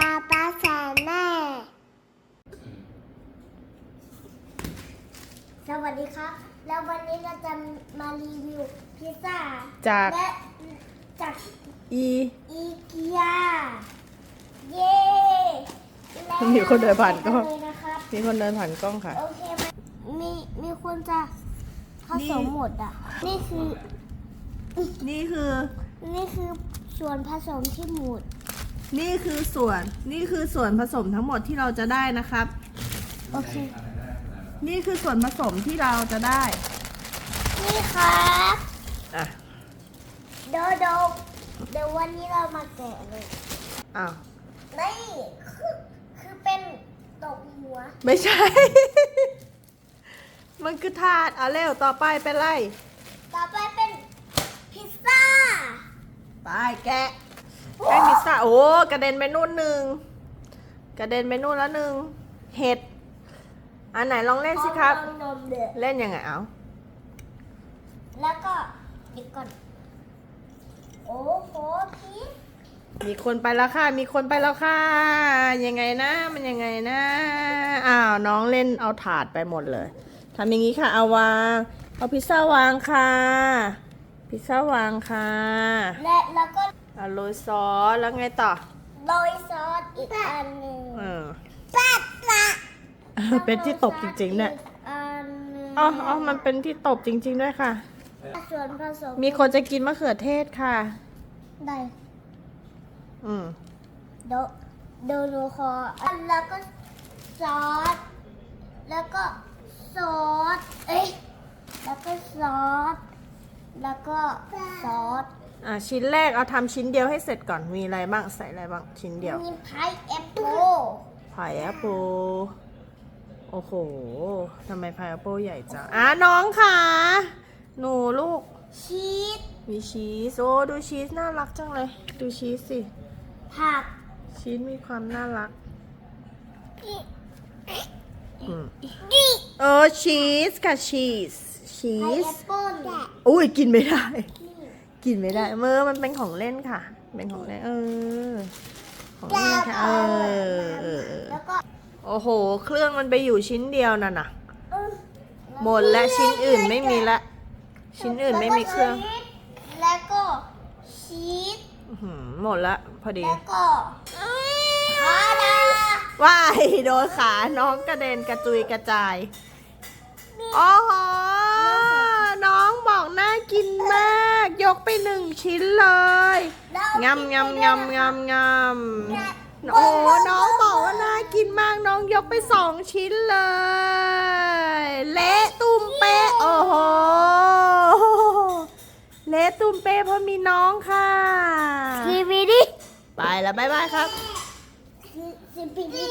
ป้าป้าแสนแม่ สวัสดีครับ แล้ววันนี้เราจะมารีวิวพิซซ่าจาก และจากอีอีเกีย เย้และมีคนเดินผ่านกล้องเลยนะครับ มีคนเดินผ่านกล้องค่ะ โอเคไหมมีมีคนจะผสมหมดอะ นี่คือ นี่คือ นี่คือส่วนผสมที่หมด นี่คือส่วนนี่คือส่วนผสมทั้งหมดที่เราจะได้นะครับ โอเค นี่คือส่วนผสมที่เราจะได้นี่ครับอะโดโดเดี๋ยววันนี้เรามาแกะเลยอ้าวนี่คือคือเป็นตกหัวไม่ใช่ มันคือถาดเอาเร็วต่อไปเป็นไร ต่อไปเป็นพิซซ่าไปแกะ แป้งพิซซ่าโอ้กระเด็นไปนู่นหนึ่งกระเด็นไปนู่นแล้วหนึ่งเห็ดอันไหนลองเล่นสิครับลองนมเดือดเล่นยังไงเอาแล้วก็อีกก่อน โอ้โหพีชมีคนไปแล้วค่ะ มีคนไปแล้วค่ะ ยังไงนะ มันยังไงนะ อ้าวน้องเล่นเอาถาดไปหมดเลยทำอย่างนี้ค่ะ เอาวาง เอาพิซซ่าวางค่ะ พิซซ่าวางค่ะ และแล้วก็เอาโรยซอสแล้วไงต่อโรยซอสอีกอันหนึ่งเออปัดละเป็นที่ตบจริงๆเนี่ยอีกอันหนึ่งอ๋ออ๋อมันเป็นที่ตบจริง ๆ ด้วยค่ะ ส่วนผสมมีคนจะกินมะเขือเทศค่ะ ได้อืมเดี๋ยวเดี๋ยวหนูขออันแล้วก็ซอสแล้วก็ซอสเอ้ยแล้วก็ซอสแล้วก็ซอส อะชิ้นแรกเอาทำชิ้นเดียวให้เสร็จก่อนมีอะไรบ้างใส่อะไรบ้างชิ้นเดียวมีพายแอปเปิลพายแอปเปิลโอ้โหทำไมพายแอปเปิลใหญ่จังอะน้องค่ะ หนูลูก ชีส มีชีสโอ้ดูชีสน่ารักจังเลย ดูชีสสิ ผัก ชีสมีความน่ารักอืมดิเออชีสค่ะชีสชีพายสแอปเปิลอุ้ยกินไม่ได้ กินไม่ได้เมื่อมันเป็นของเล่นค่ะ เป็นของเล่นเออ ของเล่นค่ะเออเออเออแล้วก็โอ้โห เครื่องมันไปอยู่ชิ้นเดียวน่ะน่ะเออหมดและชิ้นอื่นไม่มีละ ชิ้นอื่นไม่มีเครื่อง แล้วก็ชีสอื้อหือหมดละพอดีแล้วก็พาดาว้ายโดนขาน้องกระเด็นกระจุยกระจายโอ้โหน้องบอกน่ากินมาก ยกไปหนึ่งชิ้นเลยงำงำงำงำงำโอ้โหน้องบอกว่าน่ากินมากน้องยกไปสองชิ้นเลย เละตุ้มเป๊ะโอ้โหเละตุ้มเป๊ะเพราะมีน้องค่ะทีวีดิไปแล้วบ๊ายบายครับสิบปีดี